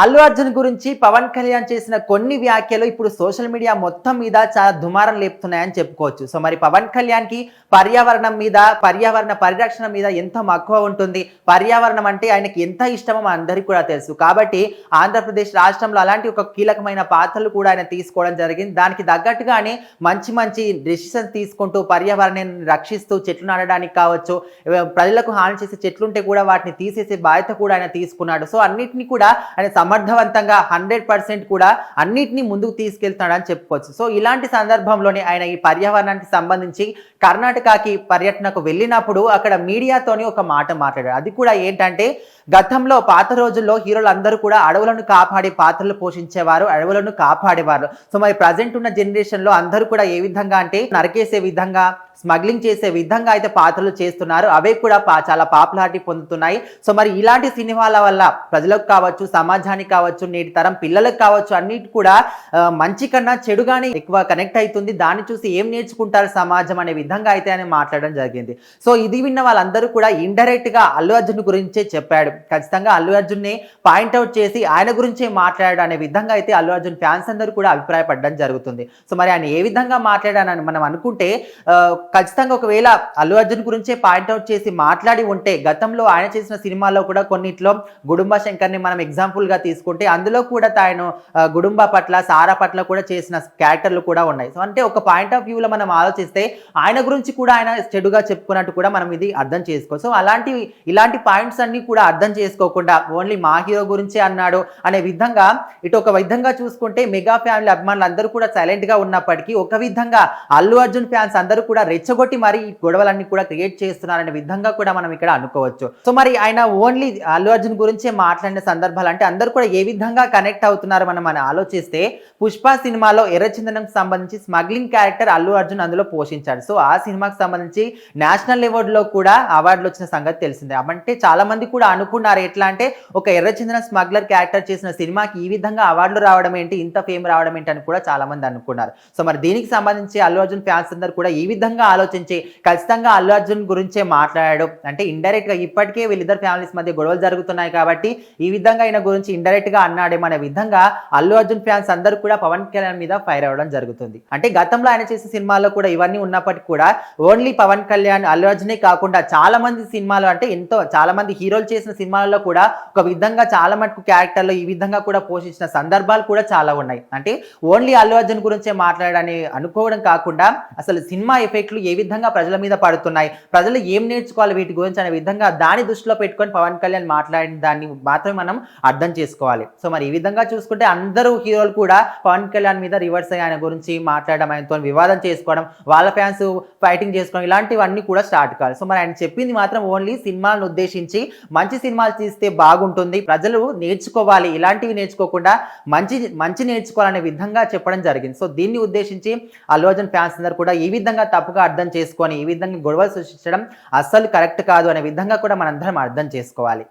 అల్లు అర్జున్ గురించి పవన్ కళ్యాణ్ చేసిన కొన్ని వ్యాఖ్యలు ఇప్పుడు సోషల్ మీడియా మొత్తం మీద చాలా దుమారం లేపుతున్నాయని చెప్పుకోవచ్చు. సో మరి పవన్ కళ్యాణ్కి పర్యావరణం మీద పర్యావరణ పరిరక్షణ మీద ఎంత మక్కువ ఉంటుంది. పర్యావరణం అంటే ఆయనకి ఎంత ఇష్టమో మన అందరికీ కూడా తెలుసు. కాబట్టి ఆంధ్రప్రదేశ్ రాష్ట్రంలో అలాంటి ఒక కీలకమైన పాత్రలు కూడా ఆయన తీసుకోవడం జరిగింది. దానికి తగ్గట్టుగానే మంచి మంచి డెసిషన్స్ తీసుకుంటూ పర్యావరణాన్ని రక్షిస్తూ చెట్లు నాటడానికి కావచ్చు ప్రజలకు హాని చేసే చెట్లు ఉంటే కూడా వాటిని తీసేసే బాధ్యత కూడా ఆయన తీసుకున్నాడు. సో అన్నిటిని కూడా ఆయన సమర్థవంతంగా హండ్రెడ్ పర్సెంట్ కూడా అన్నిటినీ ముందుకు తీసుకెళ్తున్నాడని చెప్పుకోవచ్చు. సో ఇలాంటి సందర్భంలోనే ఆయన ఈ పర్యావరణానికి సంబంధించి కర్ణాటకకి పర్యటనకు వెళ్ళినప్పుడు అక్కడ మీడియాతోని ఒక మాట మాట్లాడాడు అది కూడా ఏంటంటే గతంలో పాత రోజుల్లో హీరోలందరూ కూడా అడవులను కాపాడే పాత్రలు పోషించేవారు అడవులను కాపాడేవారు. సో మరి ప్రజెంట్ ఉన్న జనరేషన్లో అందరూ కూడా ఏ విధంగా అంటే నరికేసే విధంగా స్మగ్లింగ్ చేసే విధంగా అయితే పాత్రలు చేస్తున్నారు. అవే కూడా పా- చాలా పాపులారిటీ పొందుతున్నాయి. సో మరి ఇలాంటి సినిమాల వల్ల ప్రజలకు కావచ్చు సమాజానికి కావచ్చు నేటి తరం పిల్లలకు కావచ్చు అన్నిటి కూడా మంచి కన్నా చెడుగానే ఎక్కువ కనెక్ట్ అవుతుంది దాన్ని చూసి ఏం నేర్చుకుంటారు సమాజం అనే విధంగా అయితే అని మాట్లాడడం జరిగింది. సో ఇది విన్న వాళ్ళందరూ కూడా ఇండైరెక్ట్గా అల్లు అర్జున్ గురించే చెప్పాడు. ఖచ్చితంగా అల్లు అర్జున్ని పాయింట్అవుట్ చేసి ఆయన గురించే మాట్లాడాడు అనే విధంగా అయితే అల్లు అర్జున్ ఫ్యాన్స్ అందరూ కూడా అభిప్రాయపడడం జరుగుతుంది. సో మరి ఆయన ఏ విధంగా మాట్లాడానని మనం అనుకుంటే ఖచ్చితంగా ఒకవేళ అల్లు అర్జున్ గురించే పాయింట్అవుట్ చేసి మాట్లాడి ఉంటే గతంలో ఆయన చేసిన సినిమాల్లో కూడా కొన్నిట్లో గుడుంబ శంకర్ని మనం ఎగ్జాంపుల్గా తీసుకుంటే అందులో కూడా తాను గుడుంబ పట్ల సారా పట్ల కూడా చేసిన క్యారెక్టర్లు కూడా ఉన్నాయి. సో అంటే ఒక పాయింట్ ఆఫ్ వ్యూలో మనం ఆలోచిస్తే ఆయన గురించి కూడా ఆయన చెడుగా చెప్పుకున్నట్టు కూడా మనం ఇది అర్థం చేసుకో సో అలాంటి ఇలాంటి పాయింట్స్ అన్ని కూడా అర్థం చేసుకోకుండా ఓన్లీ మా హీరో గురించే అన్నాడు అనే విధంగా ఇటు ఒక విధంగా చూసుకుంటే మెగా ఫ్యామిలీ అభిమానులు అందరూ కూడా సైలెంట్గా ఉన్నప్పటికీ ఒక విధంగా అల్లు అర్జున్ ఫ్యాన్స్ అందరూ కూడా రెచ్చగొట్టి మరి ఈ గొడవలన్నీ కూడా క్రియేట్ చేస్తున్నారనే విధంగా కూడా మనం ఇక్కడ అనుకోవచ్చు. సో మరి ఆయన ఓన్లీ అల్లు అర్జున్ గురించే మాట్లాడిన సందర్భాలు అంటే అందరూ కూడా ఏ విధంగా కనెక్ట్ అవుతున్నారు మనం మనం ఆలోచిస్తే పుష్ప సినిమాలో ఎర్రచందనంకి సంబంధించి స్మగ్లింగ్ క్యారెక్టర్ అల్లు అర్జున్ అందులో పోషించాడు. సో ఆ సినిమాకి సంబంధించి నేషనల్ అవార్డులో కూడా అవార్డులు వచ్చిన సంగతి తెలిసిందే. అంటే చాలా మంది కూడా అనుకున్నారు ఎట్లా అంటే ఒక ఎర్రచందన స్మగ్లర్ క్యారెక్టర్ చేసిన సినిమాకి ఈ విధంగా అవార్డులు రావడం ఏంటి ఇంత ఫేమ్ రావడం ఏంటి అని కూడా చాలా మంది అనుకున్నారు. సో మరి దీనికి సంబంధించి అల్లు అర్జున్ ఫ్యాన్స్ అందరూ కూడా ఈ విధంగా ఆలోచించి ఖచ్చితంగా అల్లు అర్జున్ గురించే మాట్లాడాడు. అంటే ఇండైరెక్ట్గా ఇప్పటికే వీళ్ళిద్దరు ఫ్యామిలీస్ మధ్య గొడవలు జరుగుతున్నాయి కాబట్టి ఈ విధంగా ఆయన గురించి ఇండైరెక్ట్గా అన్నాడేమో అనే విధంగా అల్లు అర్జున్ ఫ్యాన్స్ అందరూ కూడా పవన్ కళ్యాణ్ మీద ఫైర్ అవ్వడం జరుగుతుంది. అంటే గతంలో ఆయన చేసిన సినిమాల్లో కూడా ఇవన్నీ ఉన్నప్పటికీ కూడా ఓన్లీ పవన్ కళ్యాణ్ అల్లు అర్జునే కాకుండా చాలా మంది సినిమాలు అంటే ఎంతో చాలా మంది హీరోలు చేసిన సినిమాలలో కూడా ఒక విధంగా చాలా మటుకు క్యారెక్టర్లు ఈ విధంగా కూడా పోషించిన సందర్భాలు కూడా చాలా ఉన్నాయి. అంటే ఓన్లీ అల్లు అర్జున్ గురించే మాట్లాడని అనుకోవడం కాకుండా అసలు సినిమా ఎఫెక్ట్లు ఏ విధంగా ప్రజల మీద పడుతున్నాయి ప్రజలు ఏం నేర్చుకోవాలి వీటి గురించి అనే విధంగా దాని దృష్టిలో పెట్టుకొని పవన్ కళ్యాణ్ మాట్లాడిన దాన్ని మాత్రమే మనం అర్థం చేసుకోవాలి. సో మరి ఈ విధంగా చూసుకుంటే అందరూ హీరోలు కూడా పవన్ కళ్యాణ్ మీద రివర్స్ అయ్యి ఆయన గురించి మాట్లాడడం ఆయనతో వివాదం చేసుకోవడం వాళ్ళ ఫ్యాన్స్ ఫైటింగ్ చేసుకోవడం ఇలాంటివన్నీ కూడా స్టార్ట్ కావాలి. సో మరి ఆయన చెప్పింది మాత్రం ఓన్లీ సినిమాలను ఉద్దేశించి మంచి సినిమాలు తీస్తే బాగుంటుంది ప్రజలు నేర్చుకోవాలి ఇలాంటివి నేర్చుకోకుండా మంచి మంచి నేర్చుకోవాలనే విధంగా చెప్పడం జరిగింది. సో దీన్ని ఉద్దేశించి అల్లు అర్జున్ ఫ్యాన్స్ అందరూ కూడా ఈ విధంగా తప్పుగా అర్థం చేసుకొని ఈ విధంగా గొడవలు సృష్టించడం అస్సలు కరెక్ట్ కాదు అనే విధంగా కూడా మనందరం అర్థం చేసుకోవాలి.